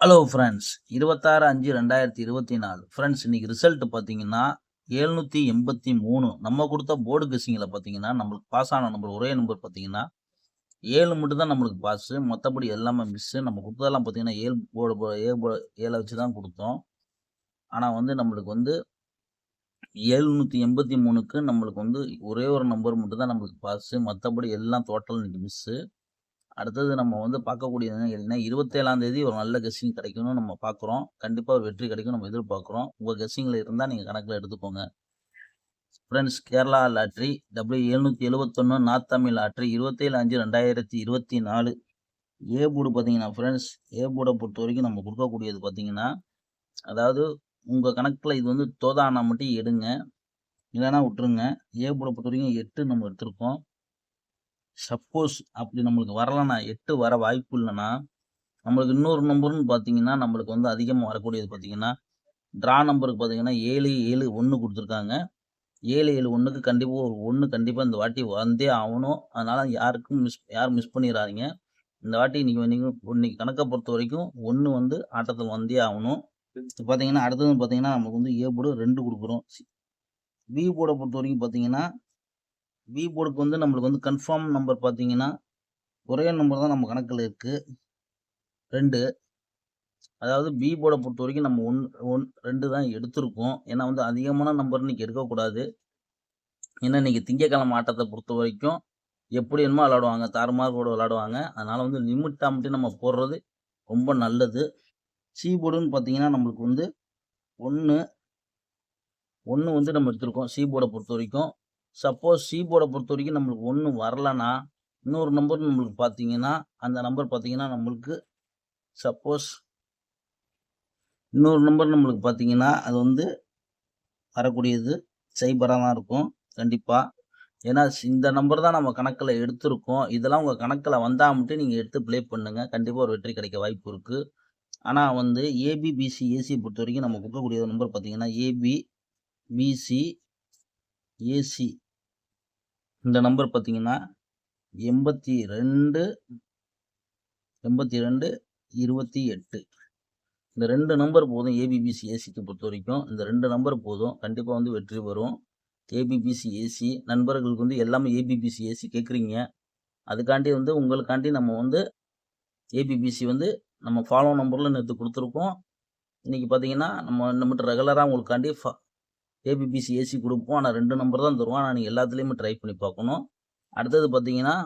Hello friends இருபத்தாறு அஞ்சு ரெண்டாயிரத்தி இருபத்தி நாலு ஃப்ரெண்ட்ஸ் இன்னைக்கு ரிசல்ட் பார்த்தீங்கன்னா எழுநூற்றி எண்பத்தி மூணு. நம்ம கொடுத்த போர்டு கெஸிங்கில் பார்த்தீங்கன்னா நம்மளுக்கு பாஸ் ஆன நம்பர் ஒரே நம்பர் பார்த்தீங்கன்னா ஏழு மட்டும் தான் நம்மளுக்கு பாஸு மற்றபடி எல்லாமே மிஸ்ஸு நம்ம கொடுத்ததெல்லாம் பார்த்தீங்கன்னா ஏழு போர்டு ஏ போ ஏழை வச்சு தான் கொடுத்தோம். ஆனால் வந்து நம்மளுக்கு வந்து எழுநூற்றி எண்பத்தி மூணுக்கு நம்மளுக்கு வந்து ஒரே ஒரு நம்பர் மட்டும் தான் நம்மளுக்கு பாஸு மற்றபடி எல்லாம் டோட்டல் இன்னைக்கு மிஸ்ஸு அடுத்தது நம்ம வந்து பார்க்கக்கூடியது என்ன கேட்டிங்கன்னா இருபத்தேழாம் தேதி ஒரு நல்ல கெஸ்ஸிங் கிடைக்கும்னு நம்ம பார்க்குறோம். கண்டிப்பாக ஒரு வெற்றி கிடைக்கும் நம்ம எதிர்பார்க்குறோம். உங்கள் கெஸ்ஸிங்கில் இருந்தால் நீங்கள் கணக்கில் எடுத்துக்கோங்க. ஃப்ரெண்ட்ஸ் கேரளா லாட்ரி டபிள்யூ எழுநூற்றி எழுபத்தொன்று நார்த் தமிழ் லாட்ரி இருபத்தேழு அஞ்சு ரெண்டாயிரத்தி இருபத்தி நாலு. ஏ போர்டு பார்த்தீங்கன்னா ஃப்ரெண்ட்ஸ் ஏ போர்டை பொறுத்த வரைக்கும் நம்ம கொடுக்கக்கூடியது பார்த்தீங்கன்னா அதாவது உங்கள் கணக்கில் இது வந்து தோதானா மட்டும் எடுங்க. இல்லைன்னா விட்டுருங்க. ஏ போர்டை பொறுத்த வரைக்கும் எட்டு நம்ம எடுத்திருக்கோம். சப்போஸ் அப்படி நம்மளுக்கு வரலன்னா எட்டு வர வாய்ப்பு இல்லைன்னா நம்மளுக்கு இன்னொரு நம்பர்னு பார்த்தீங்கன்னா நம்மளுக்கு வந்து அதிகமாக வரக்கூடியது பார்த்தீங்கன்னா ட்ரா நம்பருக்கு பார்த்தீங்கன்னா ஏழு ஏழு ஒன்று கொடுத்துருக்காங்க. ஏழு ஏழு ஒன்றுக்கு கண்டிப்பாக ஒரு ஒன்று கண்டிப்பாக இந்த வாட்டி வந்தே ஆகணும். அதனால் யாருக்கும் மிஸ் யாரும் மிஸ் பண்ணிடாதீங்க இந்த வாட்டி இன்றைக்கி நீங்கள் இன்னைக்கு கணக்கை பொறுத்த வரைக்கும் ஒன்று வந்து ஆட்டத்தில் வந்தே ஆகணும். இப்போ பார்த்தீங்கன்னா அடுத்தது பார்த்தீங்கன்னா நமக்கு வந்து ஏ போர்டு ரெண்டு கொடுக்குறோம். பி போர்டை பொறுத்த வரைக்கும் பார்த்தீங்கன்னா வி போர்டுக்கு வந்து நம்மளுக்கு வந்து கன்ஃபார்ம் நம்பர் பார்த்தீங்கன்னா ஒரே நம்பர் தான் நம்ம கணக்கில் இருக்குது ரெண்டு அதாவது பி போர்டை பொறுத்த வரைக்கும் நம்ம ஒன் ஒன் ரெண்டு தான் எடுத்திருக்கோம். ஏன்னா வந்து அதிகமான நம்பர் இன்றைக்கி எடுக்கக்கூடாது. ஏன்னா இன்றைக்கி திங்கக்கிழமை ஆட்டத்தை பொறுத்த வரைக்கும் எப்படி என்னமோ விளாடுவாங்க. தாறுமாறு கூட விளாடுவாங்க. அதனால் வந்து லிமிட்டாக மட்டும் நம்ம போடுறது ரொம்ப நல்லது. சி போர்டுன்னு பார்த்தீங்கன்னா நம்மளுக்கு வந்து ஒன்று ஒன்று வந்து நம்ம எடுத்திருக்கோம். சி போர்டை பொறுத்த வரைக்கும் சப்போஸ் சி போர்டை பொறுத்த வரைக்கும் நம்மளுக்கு ஒன்று வரலன்னா இன்னொரு நம்பர் நம்மளுக்கு பார்த்தீங்கன்னா அந்த நம்பர் பார்த்தீங்கன்னா நம்மளுக்கு சப்போஸ் இன்னொரு நம்பர் நம்மளுக்கு பார்த்தீங்கன்னா அது வந்து வரக்கூடியது சைபராக தான் இருக்கும் கண்டிப்பாக ஏன்னா இந்த நம்பர் தான் நம்ம கணக்கில் எடுத்திருக்கோம். இதெல்லாம் உங்கள் கணக்கில் வந்தால் மட்டும் நீங்கள் எடுத்து ப்ளே பண்ணுங்கள் கண்டிப்பாக ஒரு வெற்றி கிடைக்க வாய்ப்பு இருக்குது ஆனால் வந்து ஏபி பிசி ஏசி பொறுத்த வரைக்கும் நம்ம கொடுக்கக்கூடிய நம்பர் பார்த்தீங்கன்னா ஏபி பிசி ஏசி இந்த நம்பர் பார்த்தீங்கன்னா எண்பத்தி ரெண்டு எண்பத்தி ரெண்டு இருபத்தி எட்டு. இந்த ரெண்டு நம்பர் போதும். ஏபிபிசி ஏசிக்கு பொறுத்த வரைக்கும் இந்த ரெண்டு நம்பர் போதும். கண்டிப்பாக வந்து வெற்றி வரும் ஏபிபிசி ஏசி நண்பர்களுக்கு வந்து எல்லாமே ஏபிபிசி ஏசி கேட்குறீங்க. அதுக்காண்டி வந்து உங்களுக்காண்டி நம்ம வந்து ஏபிபிசி வந்து நம்ம ஃபாலோ நம்பரில் நேற்று கொடுத்துருக்கோம். இன்றைக்கி பார்த்தீங்கன்னா நம்ம நம்மகிட்ட ரெகுலராக உங்களுக்காண்டி ஃபா ஏபிபிசி ஏசி கொடுப்போம். ஆனால் ரெண்டு நம்பர் தான் தருவோம். ஆனால் நீங்கள் எல்லாத்துலேயுமே ட்ரை பண்ணி பார்க்கணும். அடுத்தது பார்த்தீங்கன்னா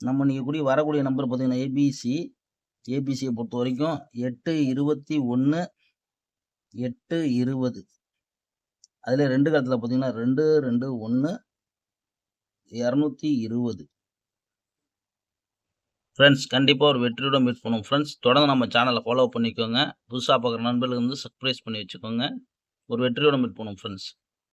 நம்ம நீங்கள் கூடிய வரக்கூடிய நம்பர் பார்த்தீங்கன்னா ஏபிசி ஏபிசியை பொறுத்த வரைக்கும் எட்டு இருபத்தி ஒன்று எட்டு இருபது. அதில் ரெண்டு காலத்தில் பார்த்தீங்கன்னா ரெண்டு ரெண்டு ஒன்று இரநூத்தி இருபது. ஃப்ரெண்ட்ஸ் கண்டிப்பாக ஒரு வெற்றியோட மீட் பண்ணுவோம். ஃப்ரெண்ட்ஸ் தொடர்ந்து நம்ம சேனலை ஃபாலோ பண்ணிக்கோங்க. புதுசாக பார்க்குற நண்பர்களுக்கு வந்து சர்ப்ரைஸ் பண்ணி வச்சுக்கோங்க. ஒரு வெற்றியோட மீட் பண்ணுவோம் ஃப்ரெண்ட்ஸ்